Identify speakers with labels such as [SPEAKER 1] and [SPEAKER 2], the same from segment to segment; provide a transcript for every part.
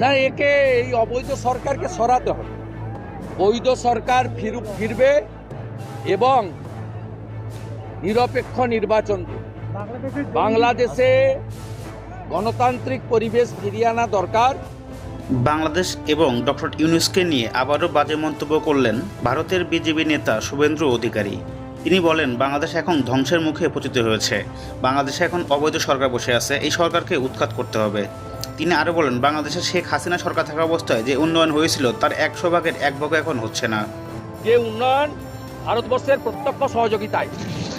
[SPEAKER 1] না, একে এই অবৈধ সরকারকে সরাতে হবে। বৈধ সরকার ফিরু, ফিরবে এবং নিরপেক্ষ নির্বাচন বাংলাদেশে গণতান্ত্রিক পরিবেশ ফিরিয়ে আনা দরকার।
[SPEAKER 2] বাংলাদেশ এবং ডক্টর ইউনুসকে নিয়ে আবারও বাজে মন্তব্য করলেন ভারতের বিজেপি নেতা শুভেন্দ্র অধিকারী। তিনি বলেন, বাংলাদেশ এখন ধ্বংসের মুখে পতিত হয়েছে। বাংলাদেশে এখন অবৈধ সরকার বসে আছে। এই সরকারকে উৎখাত করতে হবে। তিনি আরও বলেন বাংলাদেশের শেখ হাসিনা সরকার থাকা অবস্থায় যে উন্নয়ন হয়েছিল তার একশো ভাগের এক ভাগ এখন হচ্ছে না।
[SPEAKER 1] যে উন্নয়ন ভারতবর্ষের প্রত্যক্ষ সহযোগিতায়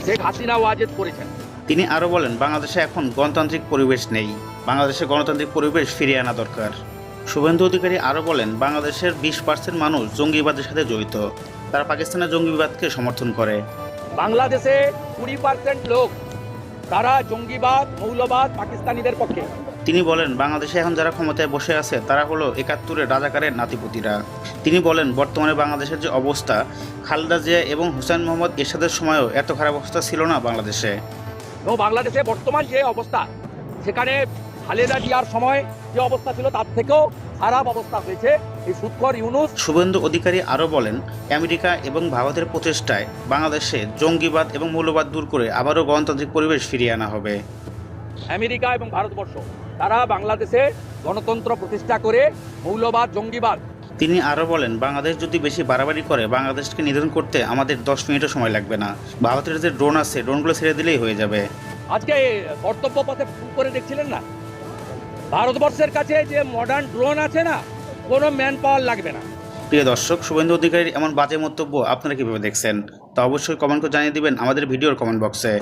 [SPEAKER 1] শেখ হাসিনা ওয়াজেদ করেছেন।
[SPEAKER 2] তিনি আরও বলেন বাংলাদেশে এখন গণতান্ত্রিক পরিবেশ নেই। বাংলাদেশে গণতান্ত্রিক পরিবেশ ফিরিয়ে আনা দরকার। শুভেন্দু অধিকারী আরও বলেন বাংলাদেশের বিশ পার্সেন্ট মানুষ জঙ্গিবাদের সাথে জড়িত। তারা পাকিস্তানের জঙ্গিবাদকে সমর্থন করে।
[SPEAKER 1] বাংলাদেশে কুড়ি পার্সেন্ট লোক তারা জঙ্গিবাদ মৌলবাদ পাকিস্তানিদের পক্ষে।
[SPEAKER 2] তিনি বলেন বাংলাদেশে এখন যারা ক্ষমতায় বসে আছে তারা হলো একাত্তরের রাজাকারের নাতিপুতিরা। তিনি বলেন বর্তমানে বাংলাদেশের যে অবস্থা খালেদা জিয়া এবং হুসেন মোহাম্মদ এরশাদের সময়ও এত খারাপ অবস্থা ছিল না বাংলাদেশে।
[SPEAKER 1] এবং বাংলাদেশে বর্তমান যে অবস্থা সেখানে খালেদা জিয়ার সময় যে অবস্থা ছিল তার থেকেও খারাপ অবস্থা হয়েছে। এই সুৎখর ইউনুস
[SPEAKER 2] শুভেন্দু অধিকারী আরও বলেন আমেরিকা এবং ভারতের প্রচেষ্টায় বাংলাদেশে জঙ্গিবাদ এবং মৌলবাদ দূর করে আবারও গণতান্ত্রিক পরিবেশ ফিরিয়ে আনা হবে।
[SPEAKER 1] আমেরিকা এবং ভারতবর্ষ তারা বাংলাদেশে গণতন্ত্র প্রতিষ্ঠা করে মৌলবাদ জঙ্গিবাদ।
[SPEAKER 2] তিনি আরও বলেন বাংলাদেশ যদি বেশি বাড়াবাড়ি করে বাংলাদেশকে নিধন করতে আমাদের দশ মিনিটও সময় লাগবে না। ভারতের যে ড্রোন আছে ড্রোনগুলো ছেড়ে দিলেই হয়ে যাবে।
[SPEAKER 1] আজকে কর্তব্য পথে করে দেখছিলেন না? ভারতবর্ষের কাছে যে মডার্ন ড্রোন আছে না কোনো ম্যান পাওয়ার লাগবে না।
[SPEAKER 2] প্রিয় দর্শক শুভেন্দু অধিকারীর এমন বাজে মন্তব্য আপনারা কীভাবে দেখছেন? তা অবশ্যই কমেন্ট করে জানিয়ে দিবেন আমাদের ভিডিওর কমেন্ট বক্সে